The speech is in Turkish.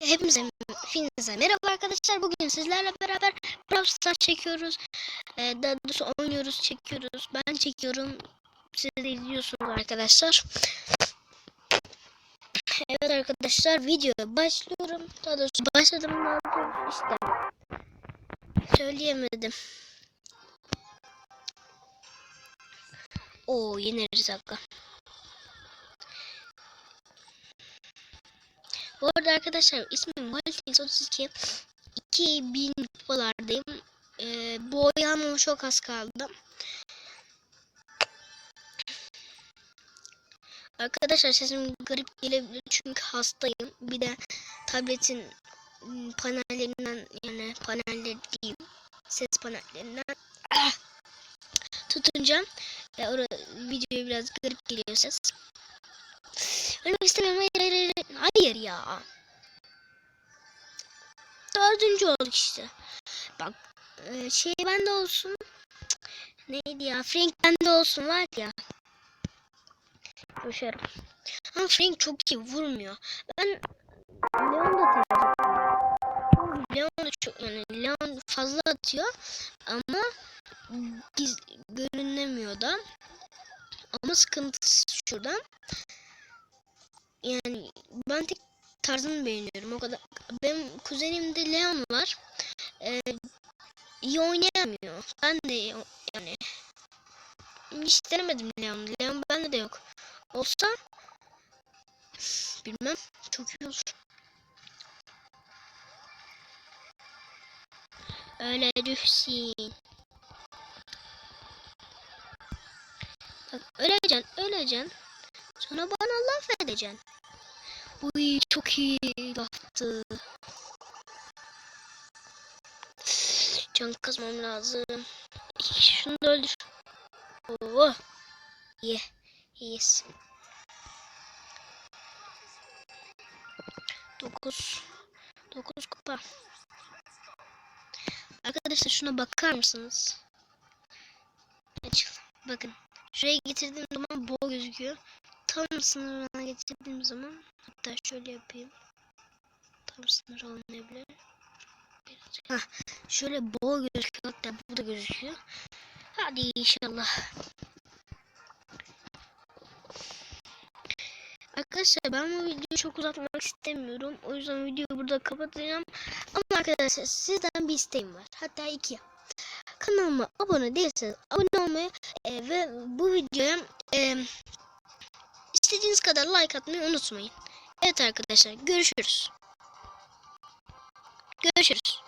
Hepimize, hepinize merhaba arkadaşlar. Bugün sizlerle beraber Brawl Stars çekiyoruz. Ee, daha doğrusu oynuyoruz, çekiyoruz. Ben çekiyorum. Siz de izliyorsunuz arkadaşlar. Evet arkadaşlar videoya başlıyorum. Daha doğrusu başladım. Ne yapıyorum işte. Söyleyemedim. Oo yeneriz dakika. Bu arada arkadaşlar ismim Valtex 32 2000 kupalardayım. Ee, bu oynamama çok az kaldı. Arkadaşlar sesim garip gelebilir çünkü hastayım. Bir de tabletin panellerinden yani panelleri değil ses panellerinden tutunca ve orada videoya biraz garip geliyor ses. Ölmek istemiyorum. Hayır hayır hayır. Hayır ya. Dördüncü olduk işte. Bak e, şey bende olsun. Neydi ya? Frank bende olsun var ya. Koşarım. Ama Frank çok iyi vurmuyor. Ben Leon da. Leon da çok yani Leon fazla atıyor ama giz, görünemiyor da. Ama sıkıntısı şuradan. Yani ben tek tarzını beğeniyorum. O kadar. Benim kuzenimde Leon var. Ee, iyi oynayamıyor. Ben de yani hiç denemedim Leon. Leon bende de yok. Olsa bilmem çok iyi olur. Öyle düşsün. Bak öleceksin, öleceksin. Sonra bana laf edeceksin. Uy çok iyi laftı. Can kazmam lazım. Şunu da öldür. Oo. Ye. Yes. 9 9 kupa. Arkadaşlar şuna bakar mısınız? Açıl. Bakın. Şuraya getirdiğim zaman bol gözüküyor. Tam sınırına getirdiğim zaman hatta şöyle yapayım. Tam sınır olmayabilir. Hah, şöyle bol gözüküyor. Hatta bu da gözüküyor. Hadi inşallah. Arkadaşlar ben bu videoyu çok uzatmak istemiyorum. O yüzden videoyu burada kapatacağım. Ama arkadaşlar sizden bir isteğim var. Hatta iki. Kanalıma abone değilseniz abone olmayı e, ve bu videoya e, istediğiniz kadar like atmayı unutmayın. Evet arkadaşlar görüşürüz. Görüşürüz.